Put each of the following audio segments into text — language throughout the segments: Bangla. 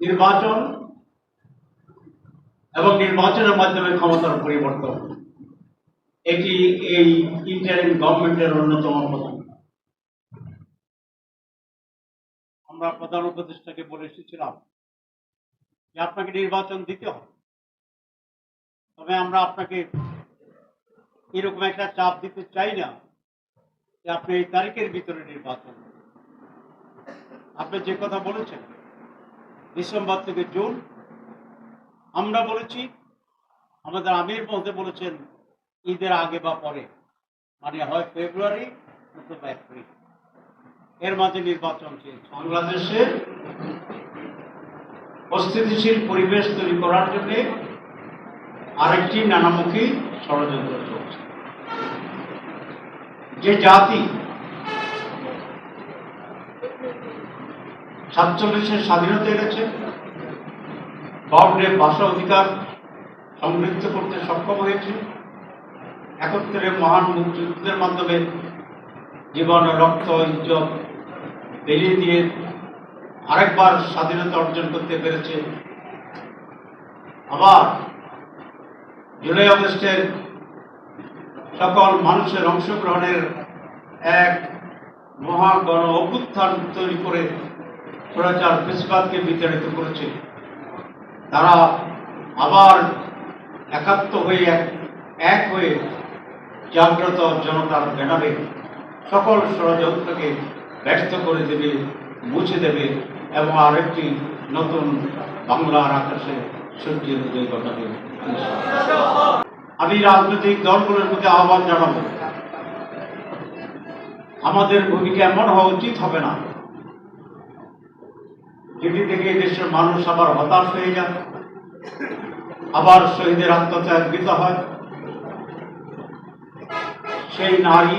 নির্বাচন এবং নির্বাচনের মাধ্যমে ক্ষমতার পরিবর্তন। এটি এই ইন্টারিম গভর্নমেন্টের অন্যতম প্রধান। আমরা প্রধান উপদেষ্টাকে বলে এসেছিলাম যে আপনাকে নির্বাচন দিতে হবে। তবে আমরা আপনাকে এরকম একটা চাপ দিতে চাই না যে আপনি এই তারিখের ভিতরে নির্বাচন। আপনি যে কথা বলেছেন ডিসেম্বর থেকে জুন। আমরা বলেছি, আমাদের আমির মধ্যে বলেছেন, ঈদের আগে বা পরে মানে হয় ফেব্রুয়ারি অথবা এপ্রিল। এর মাঝে নির্বাচন চেয়েছে বাংলাদেশে অস্থিতিশীল পরিবেশ তৈরি করার জন্য আরেকটি নানামুখী ষড়যন্ত্র চলছে। যে জাতি সাতচল্লিশের স্বাধীনতা এনেছে। গভর্নের ভাষা অধিকার সমৃদ্ধ করতে সক্ষম হয়েছে। একত্রে মহান মুক্তিযুদ্ধের মাধ্যমে জীবন রক্ত, ইজ্জত বেরিয়ে দিয়ে আরেকবার স্বাধীনতা অর্জন করতে পেরেছে। আবার জুলাই আগস্টের সকল মানুষের অংশগ্রহণের এক মহা গণ অভ্যুত্থান তৈরি করে স্বৈরাচার ফেসবাদকে বিতাড়িত করেছে। তারা আবার একাত্ম হয়ে এক হয়ে জাগ্রত জনতার ব্যানারে সকল ষড়যন্ত্রকে ব্যর্থ করে দেবে, মুছে দেবে এবং আরেকটি নতুন বাংলার আকাশে সূর্যের উদয় ঘটাবে। আমি রাজনৈতিক দলগুলোর প্রতি আহ্বান জানাব। আমাদের ভূমিকা এমন হওয়া উচিত হবে না। যেটি থেকে দেশের মানুষ আবার হতাশ হয়ে যায় আবার শহীদের আত্মত্যাগ দিত হয়। সেই নারী,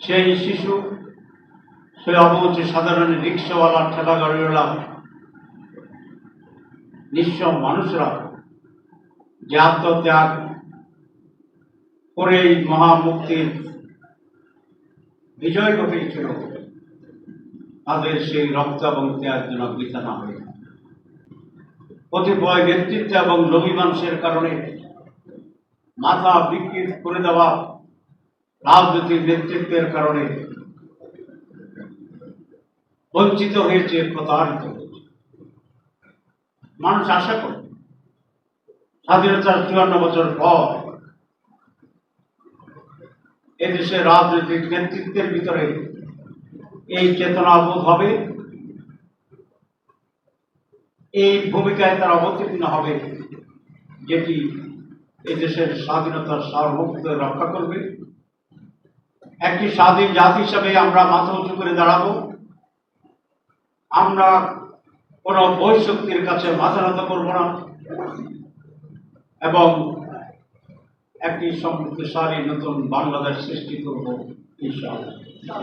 সেই শিশু, সেই অবুজ সাধারণ রিক্সাওয়ালা ঠেলা গাড়িওয়ালা নিঃস্ব মানুষরা যে আত্মত্যাগ করে এই মহামুক্তির বিজয় ঘটিয়েছিল। তাদের সেই রক্ত এবং ত্যাগ যেন বৃথা না হয়ে কতিপয় নেতৃত্ব এবং লোভী মানুষের কারণে মাথা বিক্রি করে দেওয়া রাজনৈতিক নেতৃত্বের কারণে বঞ্চিত হয়েছে, প্রতারিত হয়েছে। মানুষ আশা করে, স্বাধীনতার চুয়ান্ন বছর পর এদেশের রাজনৈতিক নেতৃত্বের ভিতরে এই চেতনা চেতনাবোধ হবে। এই ভূমিকায় তারা অবতীর্ণ হবে, যেটি এদেশের স্বাধীনতার সার্বভৌমত্ব রক্ষা করবে। একটি স্বাধীন জাতি হিসাবে আমরা মাথা উঁচু করে দাঁড়াবো। আমরা কোনো বৈশক্তির কাছে মাথা নত করব না। এবং একটি সমৃদ্ধশালী নতুন বাংলাদেশ সৃষ্টি করব, ইনশাআল্লাহ।